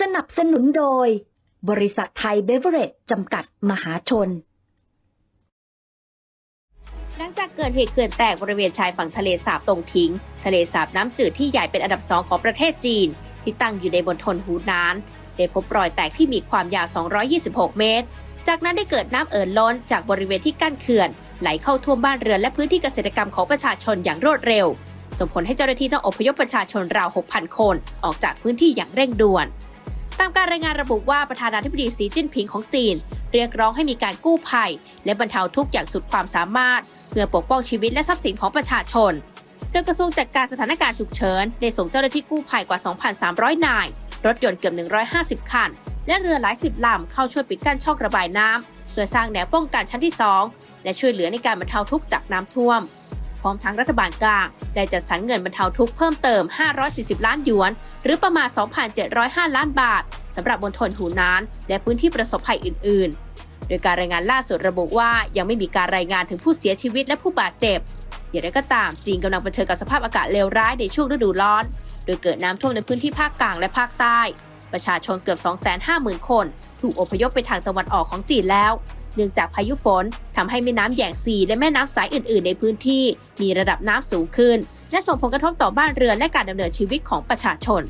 สนับสนุนโดย บริษัทไทยเบเวอเรจจำกัดมหาชน หลังจากเกิดเหตุเขื่อนแตกบริเวณชายฝั่งทะเลสาบตรงทิ้ง ทะเลสาบน้ำจืดที่ใหญ่เป็นอันดับสองของประเทศจีน ที่ตั้งอยู่ในบนทนหูนาน ได้พบรอยแตกที่มีความยาว 226 เมตร จากนั้นได้เกิดน้ำเอ่อล้นจากบริเวณที่กั้นเขื่อน ไหลเข้าท่วมบ้านเรือนและพื้นที่เกษตรกรรมของประชาชนอย่างรวดเร็วส่งผลให้เจ้าหน้าที่ต้องอพยพประชาชนราว 6,000 คน ออกจากพื้นที่อย่างเร่งด่วน ตามการรายงานระบุว่าประธานาธิบดีสีจิ้นผิงของจีน เรียกร้องให้มีการกู้ภัย และบรรเทาทุกข์อย่างสุดความสามารถ เพื่อปกป้องชีวิตและทรัพย์สินของประชาชน โดยกระทรวงจัดการสถานการณ์ฉุกเฉินได้ส่งเจ้าหน้าที่กู้ภัยกว่า 2,300 นาย รถยนต์เกือบ 150 คัน และเรือหลายสิบลำเข้าช่วยปิดกั้นช่องระบายน้ำเพื่อสร้างแนวป้องกันชั้นที่ 2 และช่วยเหลือในการบรรเทาทุกข์จากน้ำท่วม พร้อมทั้งรัฐบาลกลาง ได้จัดสรรเงินบรรเทาทุกข์เพิ่มเติม 540 ล้านหยวน หรือประมาณ 2,705 ล้านบาทสำหรับบนทนหูนาน และพื้นที่ประสบภัยอื่น ๆ โดยการรายงานล่าสุดระบุว่ายังไม่มีการรายงานถึงผู้เสียชีวิตและผู้บาดเจ็บ อย่างไรก็ตามจีนกำลังเผชิญกับสภาพอากาศเลวร้ายในช่วงฤดูร้อน โดยเกิดน้ำท่วมในพื้นที่ภาคกลางและภาคใต้ ประชาชนเกือบ 250,000 คน ถูกอพยพไปทางตะวันออกของจีนแล้ว เนื่องจากพายุฝนทำให้แม่น้ำแยงซีและแม่น้ำสายอื่น ๆ ในพื้นที่มีระดับน้ำสูงขึ้น และส่งผลกระทบต่อบ้านเรือนและการดำเนินชีวิตของประชาชน